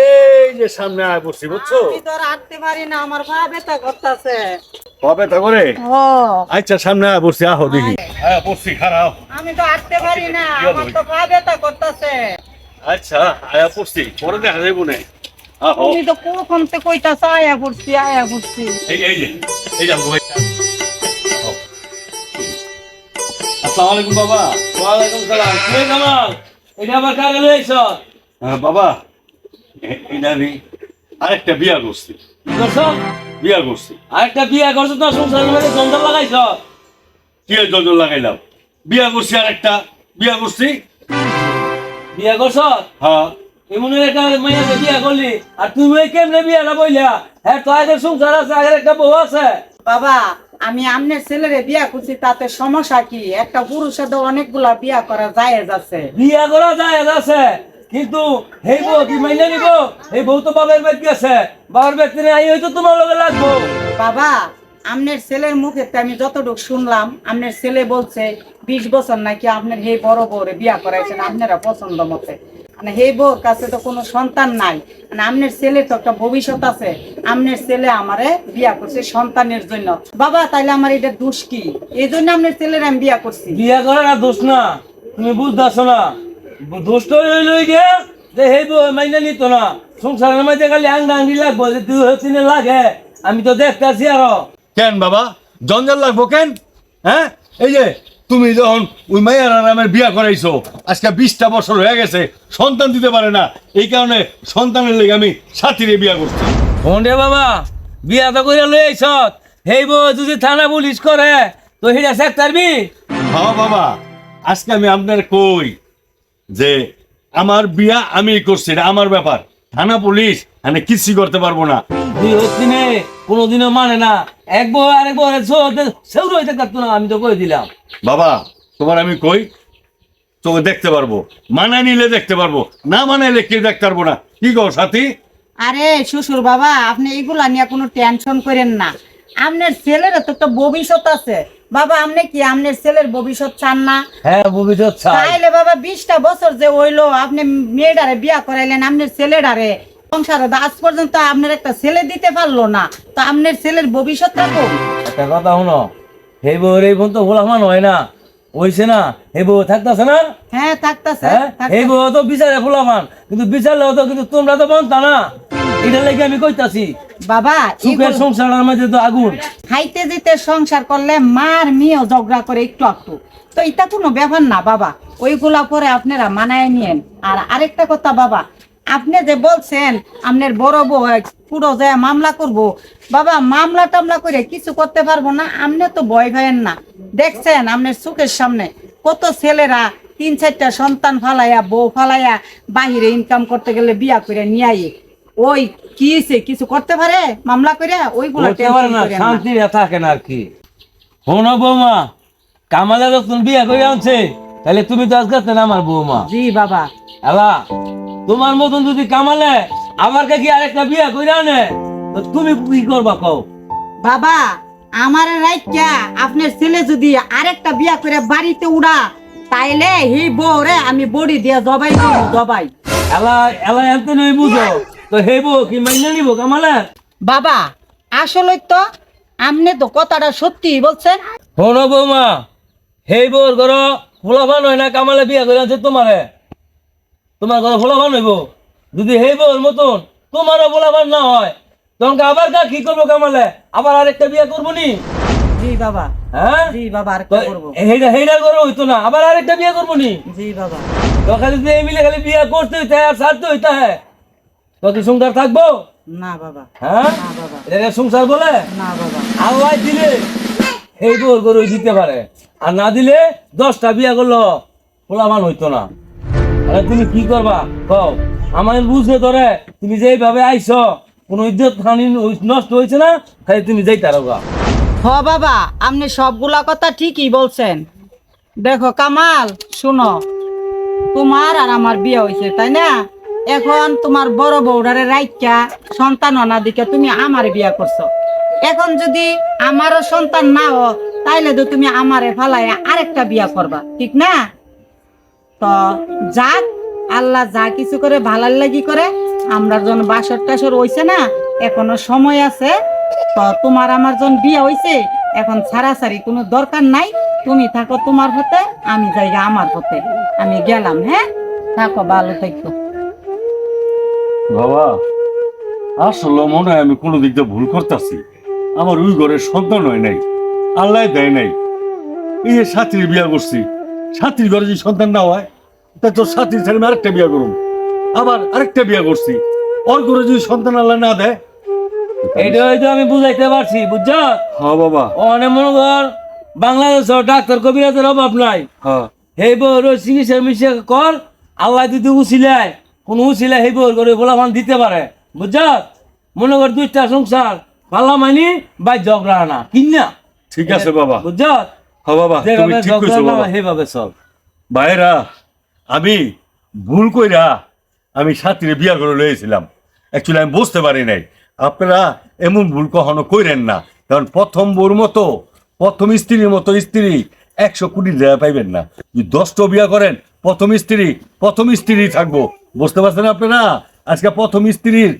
এই যে সামনে আয় বসছি বুঝছ? আমি তো আর হাঁটতে পারি না আমার পা ব্যথা করতেছে। কবে তা করে? আচ্ছা সামনে আয় বসছি আহো দেখি। হ্যাঁ বসছি খারাপ আমি তো হাঁটতে পারি না আমার তো পা ব্যথা করতেছে। আচ্ছা আয়া পড়ছি পরে দেখা যাইব না। তুমি তো কখন কইতাছ আয়া পড়ছি আয়া পড়ছি। এই এই এই যে ভাই আসসালামু আলাইকুম বাবা। ওয়ালাইকুম সালাম। কে জামাল এটা আবার কারে লইছ হ্যাঁ, বাবা এটা আমি আরেকটা বিয়া করছি। করছ বিয়া করছি। আরেকটা বিয়া করছ তো সংসারের মধ্যে জঞ্জাল লাগাইছ কি জজল লাগাইলাম? বিয়া করছি আরেকটা। বিয়া করছি? বিয়া করছ হ্যাঁ। এমন একটা মাইয়াকে বিয়া করলি। আর তুমি কেমনে বিয়াটা বইলা? হ্যাঁ তো আগের সংসার আছে আগের একটা বউ আছে। বাবা আমি আমনের ছেলেরে বিয়া করছি তাতে সমস্যা কি? একটা পুরুষের তো অনেকগুলা বিয়া করা জায়েজ আছে। বিয়া করা যায় আছে কিন্তু সেই বউ কি মাইনে নিব? এই বউ তো বাবার বাড়ি গেছে বাবার বাড়িতে আই হয়তো তোমার লগে লাগবো। বাবা আমনের ছেলের মুখে আমি যতটুকু শুনলাম আমনের ছেলে বলছে বিশ বছর নাকি আপনার হে বড় বউরে বিয়া করাইছেন আপনারা পছন্দ মতে। মানে হে বউর কাছে তো কোনো সন্তান নাই। মানে আমনের ছেলের তো একটা ভবিষ্যৎ আছে। আমনের ছেলে আমারে বিয়া করছে সন্তানের জন্য। বাবা তাইলে আমার এটা দোষ কি? এই জন্য আমনের ছেলের আমি বিয়া করছি। বিয়া করা না দোষ না। তুমি বুঝতেছো না। দোষটা হইল গিয়া যে সেই বউ মাইনে নিত না। সংসারের মধ্যে খালি আংডা আংডি লাগবো যে তুই হচ্ছে লাগে। আমি তো দেখতেছি আরও। কেন বাবা? জঞ্জাল লাগবো কেন? হ্যাঁ? এই যে তুমি যখন ওই মাইয়ার নামের বিয়া করাইছো আজকে বিশটা বছর হয়ে গেছে সন্তান দিতে পারে না। এই কারণে সন্তানের লেগে আমি সাথীরে বিয়া করছি। রে বাবা? বিয়া তো করে লই আইস সেই বউ যদি থানা পুলিশ করে তো সেটা চেক পারবি? হ্যাঁ বাবা আজকে আমি আপনার কই যে আমার বিয়া আমি করছি এটা আমার ব্যাপার। থানা পুলিশ মানে কিছুই করতে পারব না। দুই হচ্ছে কোনোদিনও মানে না। এক বউ আরেক বউ সেউর হইতে পারতো না আমি তো কই দিলাম। বাবা তোমার আমি কই? তোকে দেখতে পারব। মানা নিলে দেখতে পারব। না মানাইলে কে দেখতে পারব না। কি কো সাথী? আরে শ্বশুর বাবা আপনি এগুলা নিয়ে কোনো টেনশন করেন না। আপনার ছেলের তো একটা ভবিষ্যৎ আছে। বাবা আপনি কি আপনার ছেলের ভবিষ্যৎ চান না? হ্যাঁ ভবিষ্যৎ চাই। তাইলে বাবা বিশটা বছর যে হইল আপনি মেয়েটারে বিয়া করাইলেন আপনার ছেলেটারে। সংসারে আজ পর্যন্ত আপনার একটা ছেলে দিতে পারল না। তো আপনার ছেলের ভবিষ্যৎ একটা কথা এই ফোন তো ভোলামান হয় না। ওইছে না এই বউ থাকতেছে না? হ্যাঁ থাকতেছে হ্যাঁ? বউ তো বিচারে ভোলামান কিন্তু বিচারলেও তো কিন্তু তোমরা তো বনতা না। এটা লেগে আমি কইতাছি বাবা সুখের সংসারের মধ্যে তো আগুন। খাইতে যেতে সংসার করলে মার মেয়েও ঝগড়া করে একটু একটু তো এটা কোনো ব্যাপার না বাবা। ওইগুলা পরে আপনারা মানায় নিয়েন। আর আরেকটা কথা বাবা আপনি যে বলছেন আপনার বড় বউ পুরো যায় মামলা করব। বাবা মামলা টামলা করে কিছু করতে পারব না আপনি তো ভয় ভাইয়েন না। দেখছেন আপনার চোখের সামনে কত ছেলেরা তিন চারটা সন্তান ফালাইয়া বউ ফালাইয়া বাহিরে ইনকাম করতে গেলে বিয়া করে নিয়ে। ওই কি কিছু করতে পারে মামলা করে? ওইগুলো শান্তি থাকে না আর কি। শোনো বৌমা কামালে যখন বিয়ে করে আনছে তাহলে তুমি তো আজকে না আমার বৌমা? জি বাবা। এলা তোমার মতন যদি কামালে আমার কি আরেকটা বিয়ে আনে? তো তুমি কি করবা কও? বাবা আমার রাইকা আপনার ছেলে যদি আরেকটা বিয়া করে বাড়িতে উড়া তাইলে হি বউরে আমি বড়ি দিয়ে জবাই দিব জবাই। এলা এলা এত নই বুঝো? তো হেব কি মাইনে নিব কামালে? বাবা আসলে তো আপনি তো কথাটা সত্যি বলছেন। শোনো বৌমা হেই বউর ঘর ফোলাফান হয় না কামালে বিয়ে করে আনছে তোমারে। তোমার ঘরে ফোলাফান হইব। যদি হেই বউর মতন তোমারও ফোলাফান না হয়। তখন আবার কা কি করব কামালে? আবার আরেকটা বিয়ে করব নি জি বাবা। হ্যাঁ? জি বাবা আর করব। করে হইতো না আবার আরেকটা বিয়ে করব নি জি বাবা। তো খালি যে মিলে খালি বিয়ে করতে হইতে আর ছাড়তে হইতে হয়। তো কি সংসার থাকব? না বাবা। হ্যাঁ? না বাবা। এটা সংসার বলে? না বাবা। আল্লাহ দিলে এই তোর গরু দিতে পারে। আর না দিলে দশটা বিয়া করল পোলামান হইতো না। আরে তুমি কি করবা? কও। আমার বুঝে ধরে, তুমি যেভাবে আইছ, কোন ইজ্জত খানি নষ্ট হয়েছে না? খালি তুমি যাইতে রোগা হ বাবা, আপনি সবগুলা কথা ঠিকই বলছেন। দেখো, কামাল, শুনো। তোমার আর আমার বিয়ে হয়েছে তাই না? এখন তোমার বড় বউডারে রাইকা সন্তান অনা দিকে তুমি আমার বিয়ে করছ। এখন যদি আমারও সন্তান না হো তাইলে তো তুমি আমারে ফালাইয়া আরেকটা বিয়া করবা, ঠিক না? তো যাক, আল্লাহ যা কিছু করে ভালার লাগি করে আমরা যখন বাসর টাসর হইছে না, এখনও সময় আছে। তো তোমার আমার যখন বিয়ে হইছে, এখন ছাড়াছাড়ি কোনো দরকার নাই। তুমি থাকো তোমার হতে, আমি যাই আমার হতে। আমি গেলাম হ্যাঁ? থাকো, ভালো থাকো। বাবা, আসলে মনে হয় আমি কোনো দিক দিয়ে ভুল করতেছি। আমার ওই ঘরের সন্তান হয় নাই, আল্লাহ দেয় নাই। এই সাথীর বিয়া করছি সাথীর ঘরে যদি সন্তান না হয় তা তোর সাথীর ছেলে মেয়ে আরেকটা বিয়া করুন। আবার আরেকটা বিয়া করছি। ওর ঘরে যদি সন্তান আল্লাহ না দেয় এইটা হয়তো আমি বুঝাইতে পারছি বুঝছ? হ্যাঁ বাবা। অনেক মনে কর বাংলাদেশ ডাক্তার কবিরাজের অভাব নাই। হ্যাঁ। সেই বউর চিকিৎসা মিশে কর আল্লাহ যদি উচিলায় কোন উচিলায় সেই বউর করে গোলামান দিতে পারে। বুঝছ? মনে কর দুইটা সংসার পাল্লা মানি বা ঝগড়া না কিনা? ঠিক আছে বাবা। বুঝছ? বাবা তুমি ঠিক কইছো বাবা সেইভাবে চল। ভাইরা আমি ভুল কইরা আমি সাথীরে বিয়া করে লয়েছিলাম অ্যাকচুয়ালি আমি বুঝতে পারি নাই। আপনারা এমন ভুল কখনো কইরেন না। কারণ প্রথম বউর মতো প্রথম স্ত্রীর মতো স্ত্রী একশো কোটি টাকা পাইবেন না। যদি দশটা বিয়া করেন প্রথম স্ত্রী প্রথম স্ত্রী থাকব। বুঝতে পারছেন আপনারা? আজকে প্রথম স্ত্রীর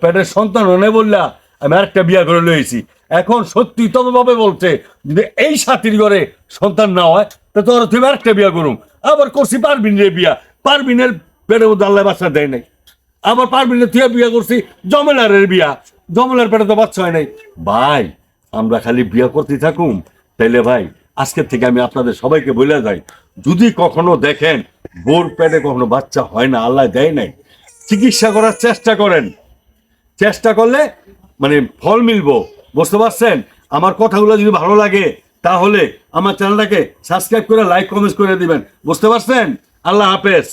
পেটের সন্তান হনে বললা আমি আরেকটা বিয়া করে লয়েছি এখন সত্যি তবে বলছে, যদি এই সাথীর ঘরে সন্তান না হয়, তা তোর তুমি আরেকটা বিয়া করুম। আবার করছি পারবিনের বিয়া। পারবিনের পেটে মধ্যে আল্লাহ বাচ্চা দেয় নাই। আবার পারবিনের তুই বিয়া করছি জমেলারের বিয়া। জমেলার পেটে তো বাচ্চা হয় নাই। ভাই, আমরা খালি বিয়া করতে থাকুম। তাইলে ভাই, আজকের থেকে আমি আপনাদের সবাইকে বলে যাই। যদি কখনো দেখেন বোর পেটে কখনো বাচ্চা হয় না, আল্লাহ দেয় নাই, চিকিৎসা করার চেষ্টা করেন। চেষ্টা করলে মানে ফল মিলবো, বুঝতে পারছেন? আমার কথাগুলো যদি ভালো লাগে, তাহলে আমার চ্যানেলটাকে সাবস্ক্রাইব করে লাইক কমেন্ট করে দিবেন, বুঝতে পারছেন? আল্লাহ হাফেজ।